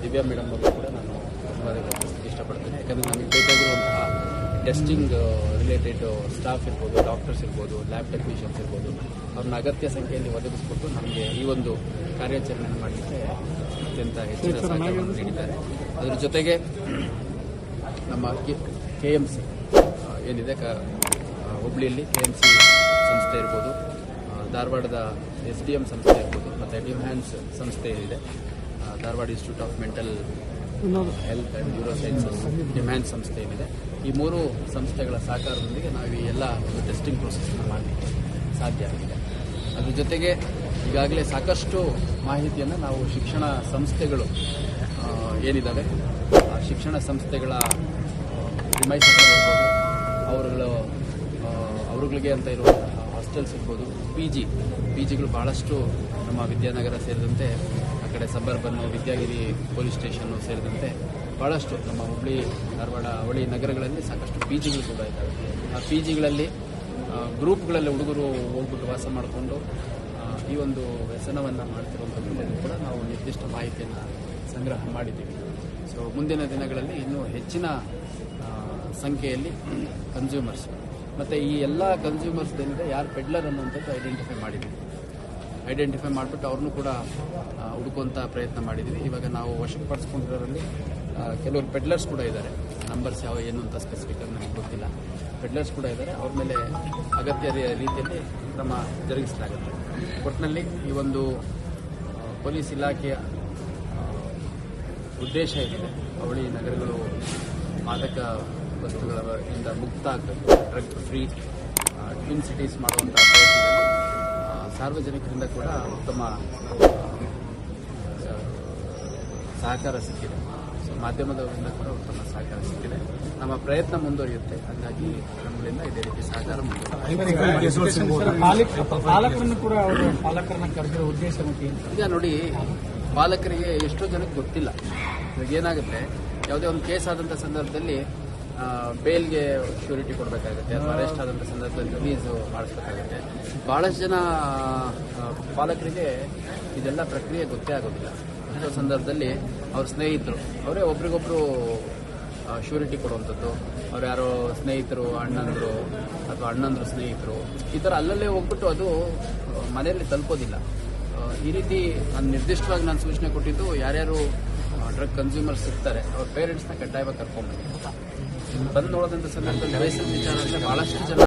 Divya madam ಅವರು ಕೂಡ ನಾನು ಧನ್ಯವಾದ ಇಷ್ಟಪಡ್ತೀನಿ. ಯಾಕಂದರೆ ನಮಗೆ ಬೇಕಾಗಿರುವಂತಹ ಟೆಸ್ಟಿಂಗ್ ರಿಲೇಟೆಡ್ ಸ್ಟಾಫ್ ಇರ್ಬೋದು ಡಾಕ್ಟರ್ಸ್ ಇರ್ಬೋದು ಲ್ಯಾಬ್ ಟೆಕ್ನಿಷಿಯನ್ಸ್ ಇರ್ಬೋದು ಅವ್ರನ್ನ ಅಗತ್ಯ ಸಂಖ್ಯೆಯಲ್ಲಿ ಒದಗಿಸ್ಕೊಟ್ಟು ನಮಗೆ ಈ ಒಂದು ಕಾರ್ಯಾಚರಣೆಯನ್ನು ಮಾಡಲಿಕ್ಕೆ ಅತ್ಯಂತ ಹೆಚ್ಚಿನ ಸಹಕಾರವನ್ನು ನೀಡಿದ್ದಾರೆ. ಅದರ ಜೊತೆಗೆ ನಮ್ಮ ಕೆ ಎಂ ಸಿ ಏನಿದೆ ಕ ಹುಬ್ಳಿಯಲ್ಲಿ ಕೆ ಎಂ ಸಿ ಸಂಸ್ಥೆ ಇರ್ಬೋದು ಧಾರವಾಡದ ಎಸ್ ಡಿ ಎಂ ಸಂಸ್ಥೆ ಇರ್ಬೋದು ಮತ್ತು ಡಿಮ್ಹ್ಯಾನ್ಸ್ ಸಂಸ್ಥೆ ಇದೆ ಆ, Dharwad institute of mental health and neurosciences demand ಸಂಸ್ಥೆ ಏನಿದೆ. ಈ ಮೂರು ಸಂಸ್ಥೆಗಳ ಸಹಕಾರದೊಂದಿಗೆ ನಾವು ಈ ಎಲ್ಲ ಒಂದು ಟೆಸ್ಟಿಂಗ್ ಪ್ರೊಸೆಸ್ನ ಮಾಡಲಿಕ್ಕೆ ಸಾಧ್ಯ ಆಗಿದೆ. ಅದ್ರ ಜೊತೆಗೆ ಈಗಾಗಲೇ ಸಾಕಷ್ಟು ಮಾಹಿತಿಯನ್ನು ನಾವು ಶಿಕ್ಷಣ ಸಂಸ್ಥೆಗಳು ಏನಿದ್ದಾವೆ ಆ ಶಿಕ್ಷಣ ಸಂಸ್ಥೆಗಳ ಇರ್ಬೋದು ಅವರುಗಳು ಅವರುಗಳಿಗೆ ಅಂತ ಇರುವಂತಹ ಹಾಸ್ಟೆಲ್ಸ್ ಇರ್ಬೋದು. ಪಿ ಜಿ ಪಿ ಜಿಗಳು ಭಾಳಷ್ಟು ನಮ್ಮ ವಿದ್ಯಾನಗರ ಸೇರಿದಂತೆ ಕಡೆ ಸಬರ್ಬನ್ನು, ವಿದ್ಯಾಗಿರಿ ಪೊಲೀಸ್ ಸ್ಟೇಷನ್ನು ಸೇರಿದಂತೆ ಭಾಳಷ್ಟು ನಮ್ಮ ಹುಬ್ಳಿ, ಧಾರವಾಡ, ಅವಳಿ ನಗರಗಳಲ್ಲಿ ಸಾಕಷ್ಟು ಪಿ ಜಿಗಳು ಕೂಡ ಇದ್ದಾವೆ. ಆ ಪಿ ಜಿಗಳಲ್ಲಿ ಗ್ರೂಪ್ಗಳಲ್ಲಿ ಹುಡುಗರು ಹೋಗ್ಬಿಟ್ಟು ವಾಸ ಮಾಡಿಕೊಂಡು ಈ ಒಂದು ವ್ಯಸನವನ್ನು ಮಾಡ್ತಿರುವಂಥದ್ರ ಬಗ್ಗೆ ಕೂಡ ನಾವು ನಿರ್ದಿಷ್ಟ ಮಾಹಿತಿಯನ್ನು ಸಂಗ್ರಹ ಮಾಡಿದ್ದೀವಿ. ಸೊ ಮುಂದಿನ ದಿನಗಳಲ್ಲಿ ಇನ್ನೂ ಹೆಚ್ಚಿನ ಸಂಖ್ಯೆಯಲ್ಲಿ ಕನ್ಸ್ಯೂಮರ್ಸ್ ಮತ್ತು ಈ ಎಲ್ಲ ಕನ್ಸ್ಯೂಮರ್ಸ್ ಏನಿದೆ ಯಾರು ಪೆಡ್ಲರ್ ಅನ್ನುವಂಥದ್ದು ಐಡೆಂಟಿಫೈ ಮಾಡಿದ್ದೀವಿ. ಐಡೆಂಟಿಫೈ ಮಾಡಿಬಿಟ್ಟು ಅವ್ರನ್ನೂ ಕೂಡ ಹುಡುಕುವಂಥ ಪ್ರಯತ್ನ ಮಾಡಿದ್ದೀವಿ ಇವಾಗ ನಾವು ವಶಕ್ಕೆ ಪಡಿಸ್ಕೊಂಡಿರೋರಲ್ಲಿ ಕೆಲವರು ಪೆಡ್ಲರ್ಸ್ ಕೂಡ ಇದ್ದಾರೆ. ನಂಬರ್ಸ್ ಯಾವ ಏನು ಅಂತ ಸ್ಪೆಸಿಫಿಕ್ ಆಗಿ ನನಗೆ ಗೊತ್ತಿಲ್ಲ. ಪೆಡ್ಲರ್ಸ್ ಕೂಡ ಇದ್ದಾರೆ. ಅವ್ರ ಮೇಲೆ ಅಗತ್ಯ ರೀತಿಯಲ್ಲಿ ಕ್ರಮ ಜರುಗಿಸಲಾಗುತ್ತೆ. ಒಟ್ಟಿನಲ್ಲಿ ಈ ಒಂದು ಪೊಲೀಸ್ ಇಲಾಖೆಯ ಉದ್ದೇಶ ಏನಿದೆ? ಅವಳಿ ನಗರಗಳು ಮಾದಕ ವಸ್ತುಗಳಿಂದ ಮುಕ್ತ ಆಗಬೇಕು ಡ್ರಗ್ ಫ್ರೀ ಟ್ವಿನ್ ಸಿಟೀಸ್ ಮಾಡುವಂಥ ಪ್ರಯತ್ನದಲ್ಲಿ ಆ, ಸಾರ್ವಜನಿಕರಿಂದ ಕೂಡ ಉತ್ತಮ ಸಹಕಾರ ಸಿಕ್ಕಿದೆ. ಸೊ ಮಾಧ್ಯಮದವರಿಂದ ಕೂಡ ಉತ್ತಮ ಸಹಕಾರ ಸಿಕ್ಕಿದೆ. ನಮ್ಮ ಪ್ರಯತ್ನ ಮುಂದುವರಿಯುತ್ತೆ. ಹಾಗಾಗಿ ನಮ್ಮಿಂದ ಇದೇ ರೀತಿ ಸಹಕಾರ ಮುಂದುವರಿಯುತ್ತೆ. ಉದ್ದೇಶ ಈಗ ನೋಡಿ ಪಾಲಕರಿಗೆ ಎಷ್ಟೋ ಜನಕ್ಕೆ ಗೊತ್ತಿಲ್ಲ. ಇವಾಗ ಏನಾಗುತ್ತೆ? ಯಾವುದೇ ಒಂದು ಕೇಸ್ ಆದಂಥ ಸಂದರ್ಭದಲ್ಲಿ ಬೇಲ್ಗೆ ಶ್ಯೂರಿಟಿ ಕೊಡಬೇಕಾಗುತ್ತೆ, ಅಥವಾ ಅರೆಸ್ಟ್ ಆದಂಥ ಸಂದರ್ಭದಲ್ಲಿ ರಿಲೀಸು ಮಾಡಿಸ್ಬೇಕಾಗುತ್ತೆ. ಭಾಳಷ್ಟು ಜನ ಪಾಲಕರಿಗೆ ಇದೆಲ್ಲ ಪ್ರಕ್ರಿಯೆ ಗೊತ್ತೇ ಆಗೋದಿಲ್ಲ. ಅಂಥ ಸಂದರ್ಭದಲ್ಲಿ ಅವ್ರ ಸ್ನೇಹಿತರು, ಅವರೇ ಒಬ್ರಿಗೊಬ್ರು ಶ್ಯೂರಿಟಿ ಕೊಡುವಂಥದ್ದು, ಅವ್ರು ಯಾರೋ ಸ್ನೇಹಿತರು, ಅಣ್ಣಂದರು, ಅಥವಾ ಅಣ್ಣಂದ್ರು ಸ್ನೇಹಿತರು, ಈ ಥರ ಅಲ್ಲಲ್ಲೇ ಹೋಗ್ಬಿಟ್ಟು ಅದು, ಮನೆಯಲ್ಲಿ ತಲುಪೋದಿಲ್ಲ. ಈ ರೀತಿ ನಾನು ನಿರ್ದಿಷ್ಟವಾಗಿ ನಾನು ಸೂಚನೆ ಕೊಟ್ಟಿದ್ದು, ಯಾರ್ಯಾರು ಡ್ರಗ್ ಕನ್ಸ್ಯೂಮರ್ ಸಿಗ್ತಾರೆ. ಅವ್ರ ಪೇರೆಂಟ್ಸ್ನ ಕಡ್ಡಾಯವಾಗಿ ಕರ್ಕೊಂಡ್ಬಂದು ಬಂದ್ ನೋಡೋದಂತ ಸಂದರ್ಭದಲ್ಲಿ ವಯಸ್ಸಿನ ವಿಚಾರ ಅಂದರೆ ಬಹಳಷ್ಟು ಜನ